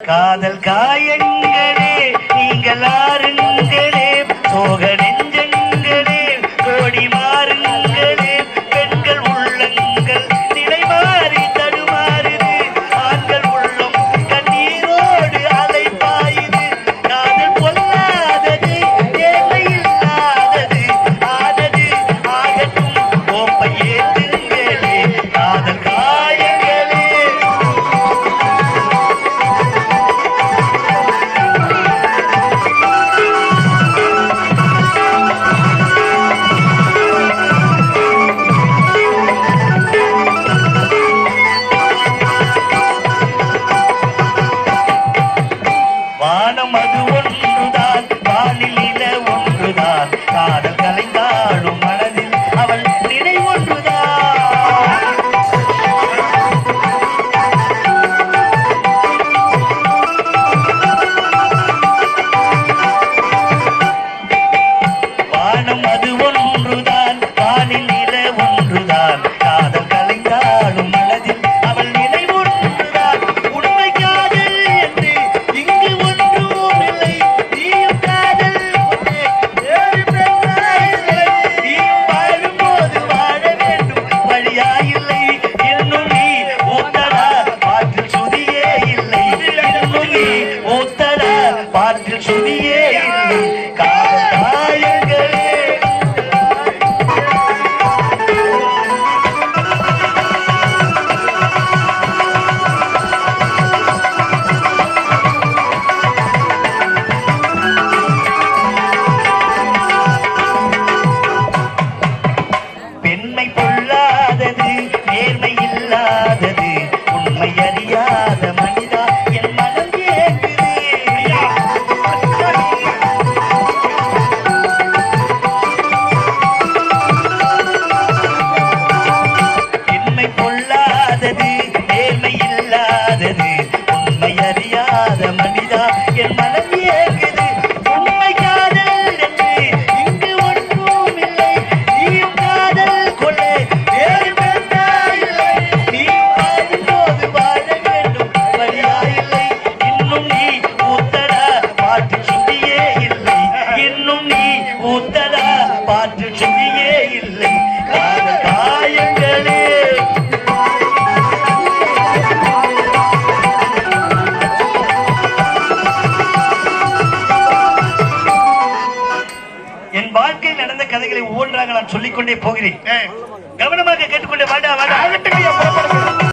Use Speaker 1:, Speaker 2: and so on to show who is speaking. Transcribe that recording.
Speaker 1: காதல் காயங்களே நீங்கள் ஆறுங்களே சோகனே. சுதியே மனிதா என் மனம் ஏங்குது. உண்மை காதல் என்று இங்கு ஒன்றும் இல்லை. நீயும் காதல் கொள்ள வேறு இல்லை. நீயும் வாழும் போது பாட்டு சுண்டியே இல்லை. இன்னும் நீ ஊத்தடா பாட்டு சுண்டியே விளங்கலாம் சொல்லிக்கொண்டே போகிறேன். கவனமாக கேட்டுக்கொண்டே வாடா வாடா.